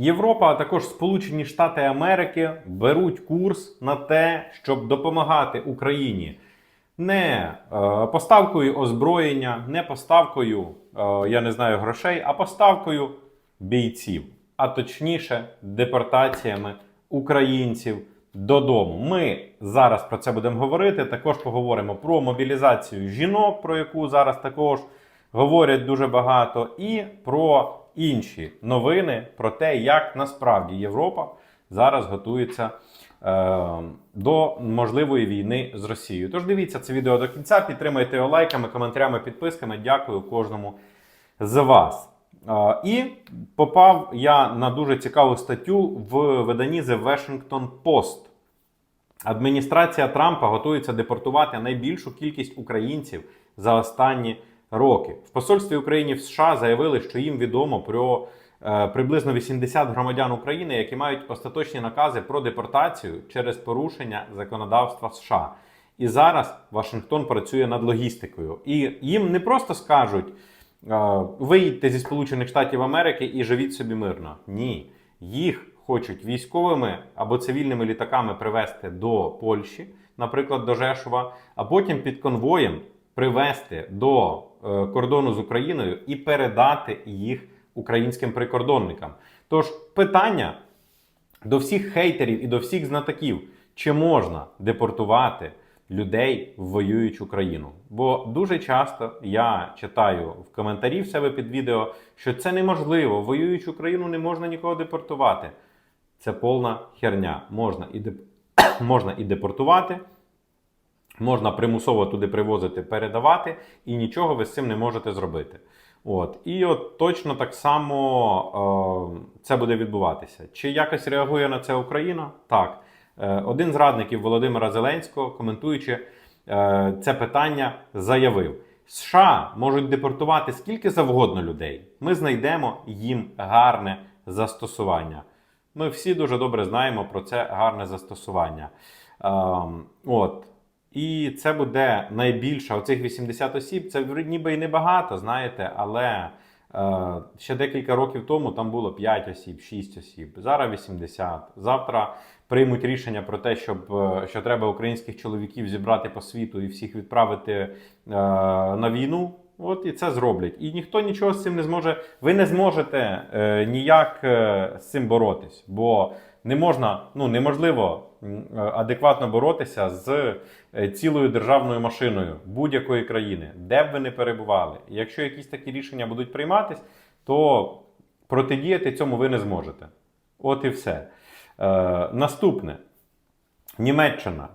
Європа, а також Сполучені Штати Америки беруть курс на те, щоб допомагати Україні не е, поставкою озброєння, не поставкою, е, я не знаю, грошей, а поставкою бійців, а точніше, депортаціями українців додому. Ми зараз про це будемо говорити. Також поговоримо про мобілізацію жінок, про яку зараз також говорять дуже багато, і про інші новини про те, як насправді Європа зараз готується е, до можливої війни з Росією. Тож дивіться це відео до кінця, підтримайте його лайками, коментарями, підписками. Дякую кожному з вас. Е, і попав я на дуже цікаву статтю в виданні The Washington Post. Адміністрація Трампа готується депортувати найбільшу кількість українців за останні роки. В посольстві України в США заявили, що їм відомо про е, приблизно 80 громадян України, які мають остаточні накази про депортацію через порушення законодавства США. І зараз Вашингтон працює над логістикою. І їм не просто скажуть: е, виїдьте зі Сполучених Штатів Америки і живіть собі мирно. Ні. Їх хочуть військовими або цивільними літаками привезти до Польщі, наприклад, до Жешова, а потім під конвоєм привезти до кордону з Україною і передати їх українським прикордонникам. Тож питання до всіх хейтерів і до всіх знатоків, чи можна депортувати людей в воюючу країну. Бо дуже часто я читаю в коментарі в себе під відео, що це неможливо, в воюючу країну не можна нікого депортувати. Це повна херня. Можна і, деп... можна і депортувати, можна примусово туди привозити, передавати, і нічого ви з цим не можете зробити. От. І от точно так само е, це буде відбуватися. Чи якось реагує на це Україна? Так. Е, один з радників Володимира Зеленського, коментуючи е, це питання, заявив: США можуть депортувати скільки завгодно людей. Ми знайдемо їм гарне застосування. Ми всі дуже добре знаємо про це гарне застосування. Ем, от. І це буде найбільше. Оцих 80 осіб, це ніби і небагато, знаєте, але е, ще декілька років тому там було 5 осіб, 6 осіб. Зараз 80. Завтра приймуть рішення про те, щоб е, що треба українських чоловіків зібрати по світу і всіх відправити е, на війну. От і це зроблять. І ніхто нічого з цим не зможе. Ви не зможете е, ніяк е, з цим боротись, бо не можна, ну неможливо е, адекватно боротися з е, цілою державною машиною будь-якої країни, де б ви не перебували. Якщо якісь такі рішення будуть прийматись, то протидіяти цьому ви не зможете. От і все. Е, наступне. Німеччина.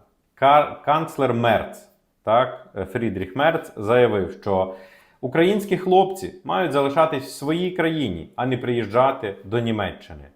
Канцлер Мерц, так, е, Фрідріх Мерц заявив, що українські хлопці мають залишатись в своїй країні, а не приїжджати до Німеччини.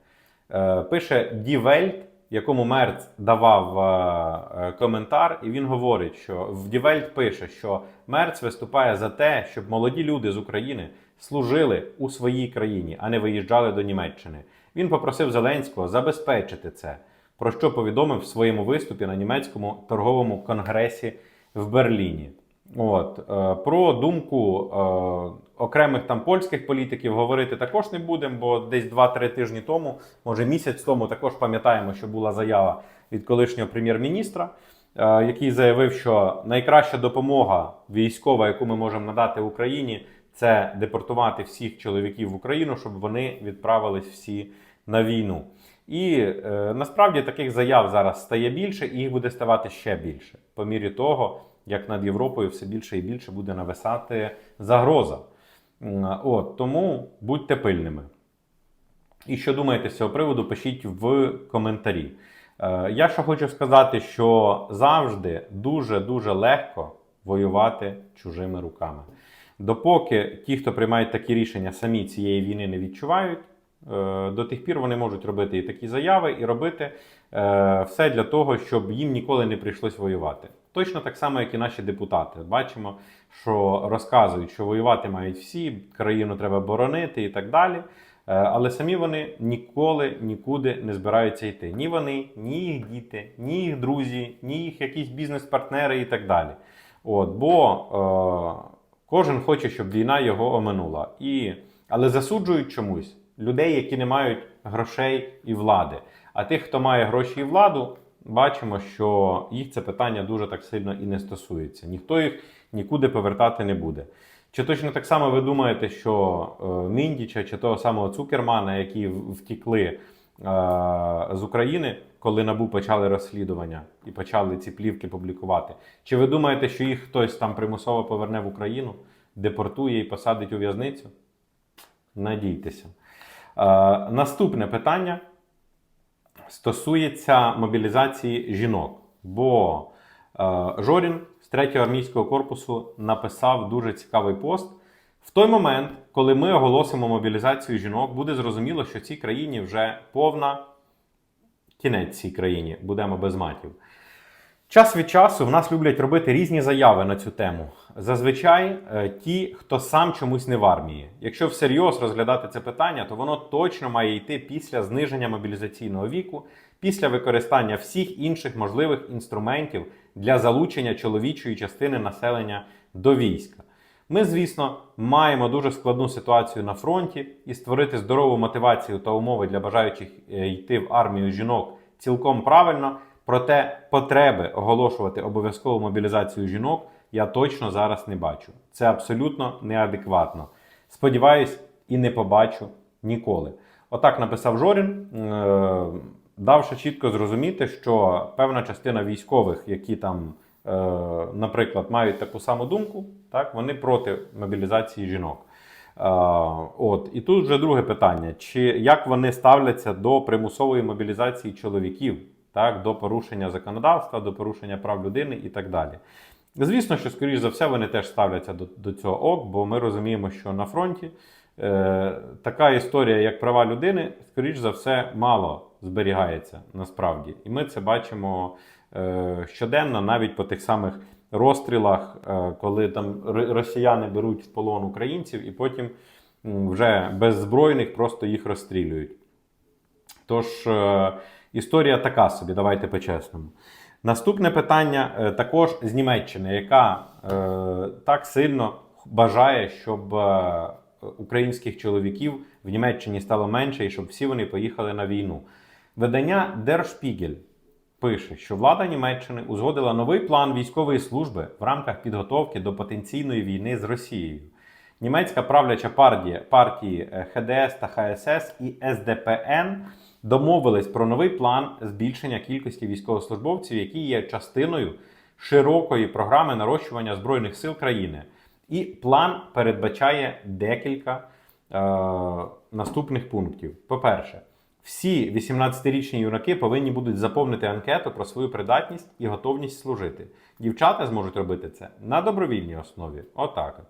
Е, пише Welt, якому Мерц давав е, е, коментар, і він говорить, що в Welt пише, що Мерц виступає за те, щоб молоді люди з України служили у своїй країні, а не виїжджали до Німеччини. Він попросив Зеленського забезпечити це, про що повідомив в своєму виступі на німецькому торговому конгресі в Берліні. От е, про думку е, окремих там польських політиків говорити також не будемо, бо десь 2-3 тижні тому, може місяць тому, також пам'ятаємо, що була заява від колишнього прем'єр-міністра, е, який заявив, що найкраща допомога військова, яку ми можемо надати Україні, це депортувати всіх чоловіків в Україну, щоб вони відправились всі на війну. І е, насправді таких заяв зараз стає більше, і їх буде ставати ще більше по мірі того, як над Європою все більше і більше буде нависати загроза. От тому будьте пильними. І що думаєте з цього приводу, пишіть в коментарі. Е, Я що хочу сказати, що завжди дуже-дуже легко воювати чужими руками. Допоки ті, хто приймають такі рішення, самі цієї війни не відчувають, е, до тих пір вони можуть робити і такі заяви, і робити е, все для того, щоб їм ніколи не прийшлось воювати. Точно так само, як і наші депутати. Бачимо, що розказують, що воювати мають всі, країну треба боронити і так далі. Е, Але самі вони ніколи нікуди не збираються йти. Ні вони, ні їх діти, ні їх друзі, ні їх якісь бізнес-партнери і так далі. От, бо е, кожен хоче, щоб війна його оминула. І, але засуджують чомусь людей, які не мають грошей і влади. А тих, хто має гроші і владу, бачимо, що їх це питання дуже так сильно і не стосується. Ніхто їх нікуди повертати не буде. Чи точно так само ви думаєте, що е, Міндіча чи того самого Цукермана, які втікли е, з України, коли набу почали розслідування і почали ці плівки публікувати? Чи ви думаєте, що їх хтось там примусово поверне в Україну, депортує і посадить у в'язницю? Надійтеся. Е, наступне питання стосується мобілізації жінок. Бо е, Жорін з 3-го армійського корпусу написав дуже цікавий пост. В той момент, коли ми оголосимо мобілізацію жінок, буде зрозуміло, що цій країні вже повна кінець цій країні, будемо без матів. Час від часу в нас люблять робити різні заяви на цю тему. Зазвичай е, ті, хто сам чомусь не в армії. Якщо всерйоз розглядати це питання, то воно точно має йти після зниження мобілізаційного віку, після використання всіх інших можливих інструментів для залучення чоловічої частини населення до війська. Ми, звісно, маємо дуже складну ситуацію на фронті і створити здорову мотивацію та умови для бажаючих е, йти в армію жінок цілком правильно. Проте потреби оголошувати обов'язкову мобілізацію жінок я точно зараз не бачу. Це абсолютно неадекватно. Сподіваюсь, і не побачу ніколи. Отак написав Жорін, е, давши чітко зрозуміти, що певна частина військових, які там, е, наприклад, мають таку саму думку, так, вони проти мобілізації жінок. Е, От і тут вже друге питання: чи як вони ставляться до примусової мобілізації чоловіків, так, до порушення законодавства, до порушення прав людини і так далі? Звісно, що, скоріш за все, вони теж ставляться до, до цього ок, бо ми розуміємо, що на фронті е, така історія, як права людини, скоріш за все, мало зберігається насправді. І ми це бачимо е, щоденно, навіть по тих самих розстрілах, е, коли там росіяни беруть в полон українців і потім вже беззбройних просто їх розстрілюють. Тож е, історія така собі, давайте по-чесному. Наступне питання е, також з Німеччини, яка е, так сильно бажає, щоб е, українських чоловіків в Німеччині стало менше і щоб всі вони поїхали на війну. Видання Der Spiegel пише, що влада Німеччини узгодила новий план військової служби в рамках підготовки до потенційної війни з Росією. Німецька правляча партія партії е, ХДС та ХСС і СДПН домовились про новий план збільшення кількості військовослужбовців, які є частиною широкої програми нарощування збройних сил країни. І план передбачає декілька е, наступних пунктів. По-перше, всі 18-річні юнаки повинні будуть заповнити анкету про свою придатність і готовність служити. Дівчата зможуть робити це на добровільній основі. Отак.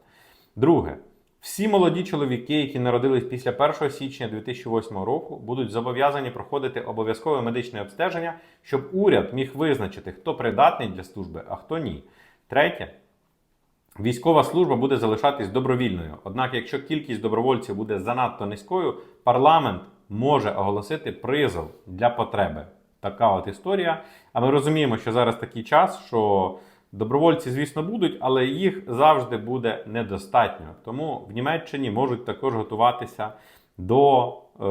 Друге, всі молоді чоловіки, які народились після 1 січня 2008 року, будуть зобов'язані проходити обов'язкове медичне обстеження, щоб уряд міг визначити, хто придатний для служби, а хто ні. Третє, Військова служба буде залишатись добровільною. Однак, якщо кількість добровольців буде занадто низькою, парламент може оголосити призов для потреби. Така от історія. А ми розуміємо, що зараз такий час, що добровольці, звісно, будуть, але їх завжди буде недостатньо. Тому в Німеччині можуть також готуватися до, е,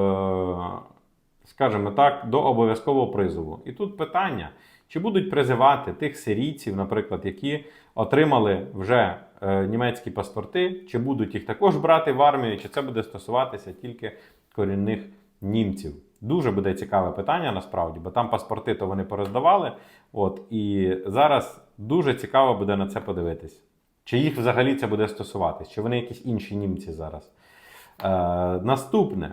скажімо так, до обов'язкового призову. І тут питання. Чи будуть призивати тих сирійців, наприклад, які отримали вже е, німецькі паспорти, чи будуть їх також брати в армію, чи це буде стосуватися тільки корінних німців? Дуже буде цікаве питання насправді, бо там паспорти то вони пороздавали. От і зараз дуже цікаво буде на це подивитись. Чи їх взагалі це буде стосуватись, чи вони якісь інші німці зараз? Е, наступне.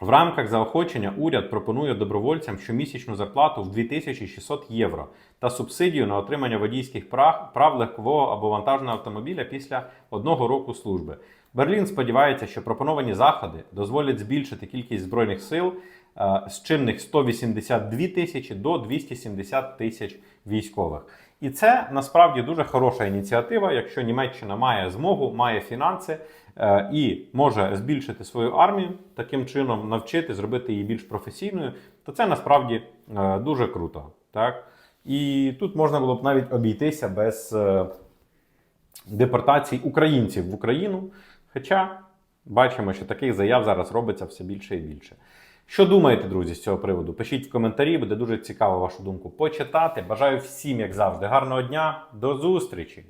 В рамках заохочення уряд пропонує добровольцям щомісячну зарплату в 2600 євро та субсидію на отримання водійських прав, прав легкового або вантажного автомобіля після одного року служби. Берлін сподівається, що пропоновані заходи дозволять збільшити кількість збройних сил е, з чинних 182 тисячі до 270 тисяч військових. І це насправді дуже хороша ініціатива, якщо Німеччина має змогу, має фінанси е, і може збільшити свою армію, таким чином навчити, зробити її більш професійною, то це насправді е, дуже круто. Так? І тут можна було б навіть обійтися без е, депортації українців в Україну. Хоча бачимо, що таких заяв зараз робиться все більше і більше. Що думаєте, друзі, з цього приводу? Пишіть в коментарі, буде дуже цікаво вашу думку почитати. Бажаю всім, як завжди, гарного дня, до зустрічі!